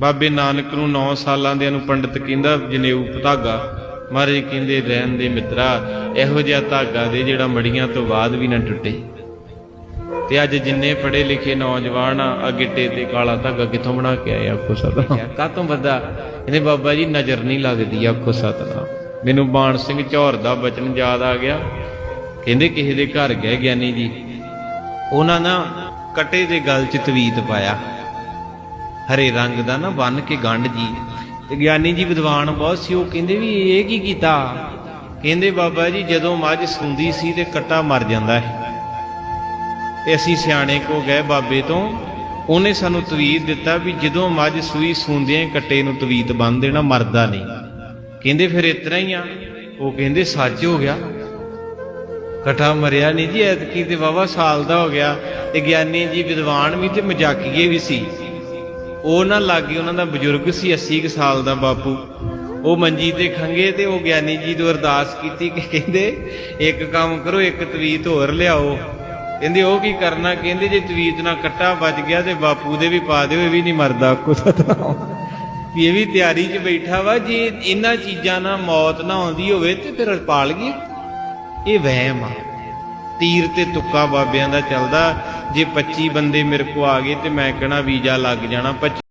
ਬਾਬੇ ਨਾਨਕ ਨੂੰ 9 ਸਾਲਾਂ ਦੇ ਨੂੰ ਪੰਡਤ ਕਹਿੰਦਾ, ਜਨੇਊ ਧਾਗਾ ਮਹਾਰਾਜ ਕਹਿੰਦੇ, ਰਹਿਣ ਦੇ ਮਿੱਤਰਾ, ਇਹੋ ਜਿਹਾ ਧਾਗਾ ਦੇ ਜਿਹੜਾ ਮੜੀਆਂ ਤੋਂ ਬਾਅਦ ਵੀ ਨਾ ਟੁੱਟੇ। ਤੇ ਅੱਜ ਜਿੰਨੇ ਪੜ੍ਹੇ ਲਿਖੇ ਨੌਜਵਾਨ ਆ ਆ ਗਿੱਟੇ ਤੇ ਕਾਲਾ ਧਾਗਾ ਕਿੱਥੋਂ ਬਣਾ ਕੇ ਆਏ ਆਖੋ ਸਤਨਾਮ। ਕਾਤੋਂ ਬੱਦਾ ਇਹਨੇ ਬਾਬਾ ਜੀ, ਨਜ਼ਰ ਨਹੀਂ ਲੱਗਦੀ, ਆਖੋ ਸਤਨਾਮ। ਮੈਨੂੰ ਬਾਣ ਸਿੰਘ ਝੌਰ ਦਾ ਬਚਨ ਯਾਦ ਆ ਗਿਆ। ਕਹਿੰਦੇ, ਕਿਸੇ ਦੇ ਘਰ ਗਏ ਗਿਆਨੀ ਜੀ। ਉਹਨਾਂ ਨਾ ਕਟੇ ਦੇ ਗਲ 'ਚ ਤਵੀਤ ਪਾਇਆ। ਹਰੇ ਰੰਗ ਦਾ ਨਾ ਬੰਨ ਕੇ ਗੰਢ ਜੀ। ਤੇ ਗਿਆਨੀ ਜੀ ਵਿਦਵਾਨ ਬਹੁਤ ਸੀ, ਉਹ ਕਹਿੰਦੇ ਵੀ ਇਹ ਕੀ ਕੀਤਾ? ਕਹਿੰਦੇ ਬਾਬਾ ਜੀ, ਜਦੋਂ ਮੱਝ ਸੁੰਦੀ ਸੀ ਤੇ ਕੱਟਾ ਮਰ ਜਾਂਦਾ ਹੈ ਤੇ ਅਸੀਂ ਸਿਆਣੇ ਕੋ ਗਏ ਬਾਬੇ ਤੋਂ, ਉਹਨੇ ਸਾਨੂੰ ਤਵੀਤ ਦਿੱਤਾ ਵੀ ਜਦੋਂ ਮੱਝ ਸੂਈ ਸੁੰਦਿਆਂ ਕੱਟੇ ਨੂੰ ਤਵੀਤ ਬੰਨ ਦੇਣਾ, ਮਰਦਾ ਨਹੀਂ। ਕਹਿੰਦੇ ਫਿਰ ਇਤਨਾ ਹੀ ਆ। ਉਹ ਕਹਿੰਦੇ ਸੱਚ ਹੋ ਗਿਆ। ਕਟਾ ਮਰਿਆ ਨਹੀਂ ਜੀ, ਐਤਕੀ ਤੇ ਵਾਵਾ ਸਾਲ ਦਾ ਹੋ ਗਿਆ। ਤੇ ਗਿਆਨੀ ਜੀ ਵਿਦਵਾਨ ਵੀ ਤੇ ਮਜ਼ਾਕੀਏ ਵੀ ਸੀ। ਉਹ ਨਾ ਲਾਗੇ ਉਹਨਾਂ ਦਾ ਬਜ਼ੁਰਗ ਸੀ 80 ਸਾਲ ਦਾ ਬਾਪੂ। ਉਹ ਮੰਜੀ ਤੇ ਖੰਗੇ ਤੇ ਉਹ ਗਿਆਨੀ ਜੀ ਤੋਂ ਅਰਦਾਸ ਕੀਤੀ ਕਿ ਕਹਿੰਦੇ, ਇੱਕ ਕੰਮ ਕਰੋ, ਇੱਕ ਤਵੀਤ ਹੋਰ ਲਿਆਓ। ਕਹਿੰਦੇ, ਉਹ ਕੀ ਕਰਨਾ? ਕਹਿੰਦੇ, ਜੇ ਤਵੀਤ ਨਾਲ ਕੱਟਾ, ਵੱਜ ਗਿਆ ਤੇ ਬਾਪੂ ਦੇ ਵੀ ਪਾ ਦਿਓ, ਇਹ ਵੀ ਨਹੀਂ ਮਰਦਾ। ਕੋ ਵੀ ਇਹ ਵੀ ਤਿਆਰੀ 'ਚ ਬੈਠਾ ਵਾ, ਜੇ ਇਹਨਾਂ ਚੀਜ਼ਾਂ ਨਾਲ ਮੌਤ ਨਾ ਆਉਂਦੀ ਹੋਵੇ ਤੇ ਫਿਰ ਪਾਲ ਗਈ। ਇਹ ਵਹਿਮ ਆ। ਤੀਰ ਤੇ ਤੁੱਕਾ ਬਾਬਿਆਂ ਦਾ ਚੱਲਦਾ। ਜੇ 25 ਬੰਦੇ ਮੇਰੇ ਕੋ ਆ ਗਏ ਤੇ ਮੈਂ ਕਹਣਾ ਵੀਜ਼ਾ ਲੱਗ ਜਾਣਾ 25